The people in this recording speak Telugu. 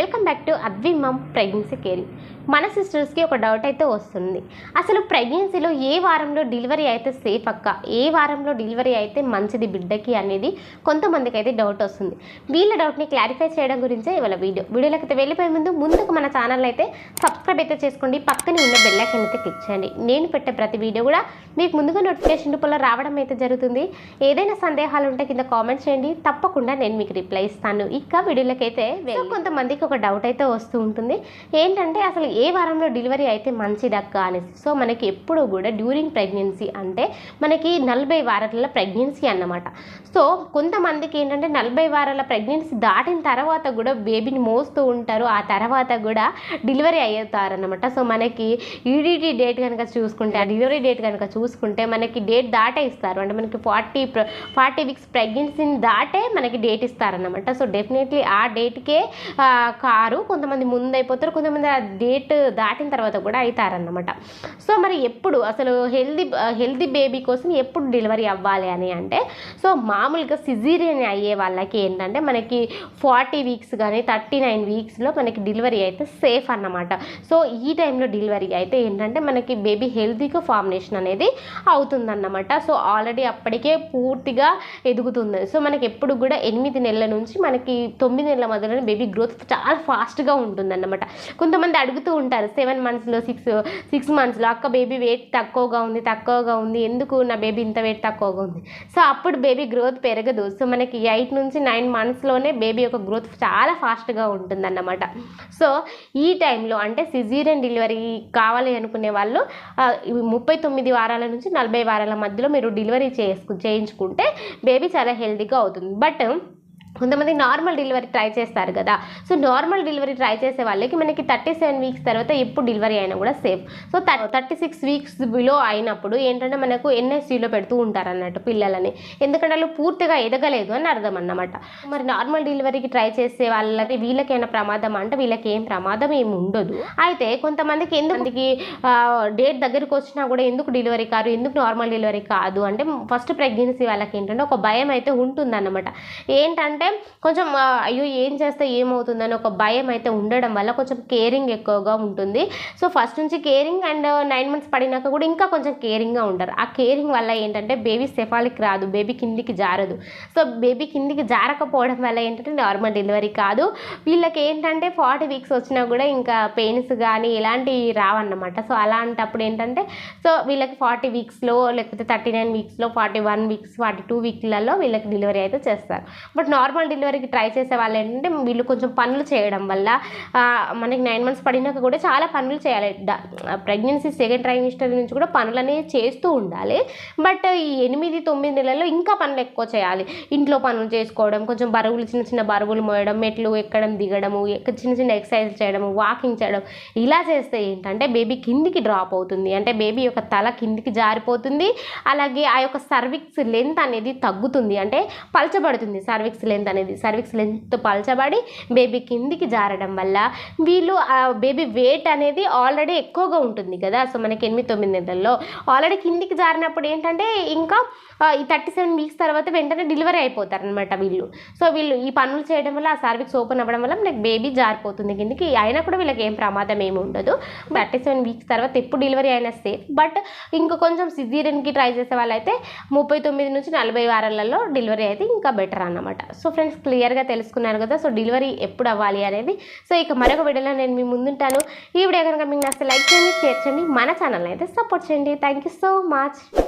Welcome back to Advi mom pregnancy caring. మన సిస్టర్స్కి ఒక డౌట్ అయితే వస్తుంది. అసలు ప్రెగ్నెన్సీలో ఏ వారంలో డెలివరీ అయితే సేఫ్ అక్క? ఏ వారంలో డెలివరీ అయితే మంచిది బిడ్డకి అనేది కొంతమందికి అయితే డౌట్ వస్తుంది. వీళ్ళ డౌట్ని క్లారిఫై చేయడం గురించే ఇవాళ వీడియో. వీడియోలోకి అయితే వెళ్ళిపోయే ముందు ముందుకు మన ఛానల్ అయితే సబ్స్క్రైబ్ అయితే చేసుకోండి. పక్కన ఉన్న బెల్ ఐకాన్ అయితే క్లిక్ చేయండి. నేను పెట్టే ప్రతి వీడియో కూడా మీకు ముందుగా నోటిఫికేషన్ రూపంలో రావడం అయితే జరుగుతుంది. ఏదైనా సందేహాలు ఉంటే కింద కామెంట్ చేయండి. తప్పకుండా నేను మీకు రిప్లై ఇస్తాను. ఇక వీడియోలోకి అయితే సో కొంతమందికి ఒక డౌట్ అయితే వస్తూ ఉంటుంది. ఏంటంటే అసలు ఏ వారంలో డెలివరీ అయితే మంచిదక్క అనేసి. సో మనకి ఎప్పుడు కూడా డ్యూరింగ్ ప్రెగ్నెన్సీ అంటే మనకి నలభై వారాల ప్రెగ్నెన్సీ అన్నమాట. సో కొంతమందికి ఏంటంటే నలభై వారాల ప్రెగ్నెన్సీ దాటిన తర్వాత కూడా బేబీని మోస్తూ ఉంటారు. ఆ తర్వాత కూడా డెలివరీ అయ్యేతారనమాట సో మనకి ఈడీటీ డేట్ కనుక చూసుకుంటే ఆ డెలివరీ డేట్ కనుక చూసుకుంటే మనకి డేట్ దాటే ఇస్తారు. అంటే మనకి ఫార్టీ ఫార్టీ వీక్స్ ప్రెగ్నెన్సీని దాటే మనకి డేట్ ఇస్తారనమాట సో డెఫినెట్లీ ఆ డేట్కే కారు కొంతమంది ముందు అయిపోతారు కొంతమంది ఆ డేట్ దాటిన తర్వాత కూడా అవుతారన్నమాట సో మరి ఎప్పుడు అసలు హెల్దీ హెల్దీ బేబీ కోసం ఎప్పుడు డెలివరీ అవ్వాలి అని అంటే సో మామూలుగా సిజీరియన్ అయ్యే వాళ్ళకి ఏంటంటే మనకి ఫార్టీ వీక్స్ కానీ థర్టీ నైన్ వీక్స్లో మనకి డెలివరీ అయితే సేఫ్ అన్నమాట. సో ఈ టైంలో డెలివరీ అయితే ఏంటంటే మనకి బేబీ హెల్దీగా ఫార్మినేషన్ అనేది అవుతుందన్నమాట. సో ఆల్రెడీ అప్పటికే పూర్తిగా ఎదుగుతుంది. సో మనకి ఎప్పుడు కూడా ఎనిమిది నెలల నుంచి మనకి తొమ్మిది నెలల మధ్యలోనే బేబీ గ్రోత్ చాలా ఫాస్ట్గా ఉంటుందన్నమాట. కొంతమంది అడుగుతూ ఉంటారు సెవెన్ మంత్స్లో సిక్స్ సిక్స్ మంత్స్లో అక్క బేబీ వెయిట్ తక్కువగా ఉంది తక్కువగా ఉంది ఎందుకు నా బేబీ ఇంత వెయిట్ తక్కువగా ఉంది? సో అప్పుడు బేబీ గ్రోత్ పెరగదు. సో మనకి ఎయిట్ నుంచి నైన్ మంత్స్లోనే బేబీ యొక్క గ్రోత్ చాలా ఫాస్ట్గా ఉంటుందన్నమాట. సో ఈ టైంలో అంటే సిజీరియన్ డెలివరీ కావాలి అనుకునే వాళ్ళు ముప్పై తొమ్మిది వారాల నుంచి నలభై వారాల మధ్యలో మీరు డెలివరీ చేసుకు చేయించుకుంటే బేబీ చాలా హెల్తీగా అవుతుంది. బట్ కొంతమంది నార్మల్ డెలివరీ ట్రై చేస్తారు కదా. సో నార్మల్ డెలివరీ ట్రై చేసే వాళ్ళకి మనకి థర్టీ సెవెన్ వీక్స్ తర్వాత ఎప్పుడు డెలివరీ అయినా కూడా safe so thirty six weeks below అయినప్పుడు ఏంటంటే మనకు ఎన్ఎస్సీలో పెడుతూ ఉంటారు అన్నట్టు పిల్లలని. ఎందుకంటే వాళ్ళు పూర్తిగా ఎదగలేదు అని అర్థం అన్నమాట. మరి నార్మల్ డెలివరీకి ట్రై చేసే వాళ్ళకి వీళ్ళకైనా ప్రమాదం అంటే వీళ్ళకి ఏం ప్రమాదం ఏమి ఉండదు. అయితే కొంతమందికి ఎందుకు డేట్ దగ్గరికి వచ్చినా కూడా ఎందుకు డెలివరీ కాదు? ఎందుకు నార్మల్ డెలివరీ కాదు? అంటే ఫస్ట్ ప్రెగ్నెన్సీ వాళ్ళకి ఏంటంటే ఒక భయం అయితే ఉంటుందన్నమాట. ఏంటంటే కొంచెం అయ్యో ఏం చేస్తే ఏమవుతుందని ఒక భయం అయితే ఉండడం వల్ల కొంచెం కేరింగ్ ఎక్కువగా ఉంటుంది. సో ఫస్ట్ నుంచి కేరింగ్ అండ్ నైన్ మంత్స్ పడినాక కూడా ఇంకా కొంచెం కేరింగ్గా ఉంటారు. ఆ కేరింగ్ వల్ల ఏంటంటే బేబీ సెఫాలిక్ రాదు బేబీ కిందికి జారదు. సో బేబీ కిందికి జారకపోవడం వల్ల ఏంటంటే నార్మల్ డెలివరీ కాదు. వీళ్ళకి ఏంటంటే ఫార్టీ వీక్స్ వచ్చినా కూడా ఇంకా పెయిన్స్ కానీ ఇలాంటివి రావన్నమాట. సో అలాంటప్పుడు ఏంటంటే సో వీళ్ళకి ఫార్టీ వీక్స్లో లేకపోతే thirty nine వీక్స్లో forty one weeks forty two వీక్లలో వీళ్ళకి డెలివరీ అయితే చేస్తారు. బట్ నార్మల్ నార్మల్ డెలివరీకి ట్రై చేసే వాళ్ళు ఏంటంటే వీళ్ళు కొంచెం పనులు చేయడం వల్ల మనకి నైన్ మంత్స్ పడినాక కూడా చాలా పనులు చేయాలి. ప్రెగ్నెన్సీ సెకండ్ ట్రైమిస్టర్ నుంచి కూడా పనులు అనేవి చేస్తూ ఉండాలి. బట్ ఈ ఎనిమిది తొమ్మిది నెలల్లో ఇంకా పనులు ఎక్కువ చేయాలి. ఇంట్లో పనులు చేసుకోవడం కొంచెం బరువులు చిన్న చిన్న బరువులు మోయడం మెట్లు ఎక్కడం దిగడము చిన్న చిన్న ఎక్సర్సైజ్ చేయడము వాకింగ్ చేయడం ఇలా చేస్తే ఏంటంటే బేబీ కిందికి డ్రాప్ అవుతుంది. అంటే బేబీ యొక్క తల కిందికి జారిపోతుంది. అలాగే ఆ యొక్క సర్విక్స్ లెంత్ అనేది తగ్గుతుంది. అంటే పలచబడుతుంది సర్విక్స్ లెంత్ అనేది సర్విక్స్ లెంత్ పలచబడి బేబీ కిందికి జారడం వల్ల వీళ్ళు ఆ బేబీ వెయిట్ అనేది ఆల్రెడీ ఎక్కువగా ఉంటుంది కదా. సో మనకి ఎనిమిది తొమ్మిది నెలల్లో ఆల్రెడీ కిందికి జారినప్పుడు ఏంటంటే ఇంకా ఈ థర్టీ సెవెన్ వీక్స్ తర్వాత వెంటనే డెలివరీ అయిపోతారు అనమాట వీళ్ళు. సో వీళ్ళు ఈ పనులు చేయడం వల్ల ఆ సర్విక్స్ ఓపెన్ అవ్వడం వల్ల మనకి బేబీ జారిపోతుంది కిందికి. అయినా కూడా వీళ్ళకి ఏం ప్రమాదం ఏమి ఉండదు. థర్టీ సెవెన్ వీక్స్ తర్వాత ఎప్పుడు డెలివరీ అయినా సేఫ్. బట్ ఇంకా కొంచెం సిజీరియన్కి ట్రై చేసే వాళ్ళైతే ముప్పై తొమ్మిది నుంచి నలభై వారాలలో డెలివరీ అయితే ఇంకా బెటర్ అన్నమాట. సో ఫ్రెండ్స్ క్లియర్గా తెలుసుకున్నారు కదా సో డెలివరీ ఎప్పుడు అవ్వాలి అనేది. సో ఇక మరొక వీడియోలో నేను మీ ముందుంటాను. ఈ వీడియో కనుక మీకు నచ్చితే లైక్ చేయండి షేర్ చేయండి మన ఛానల్ అయితే సపోర్ట్ చేయండి. Thank you so much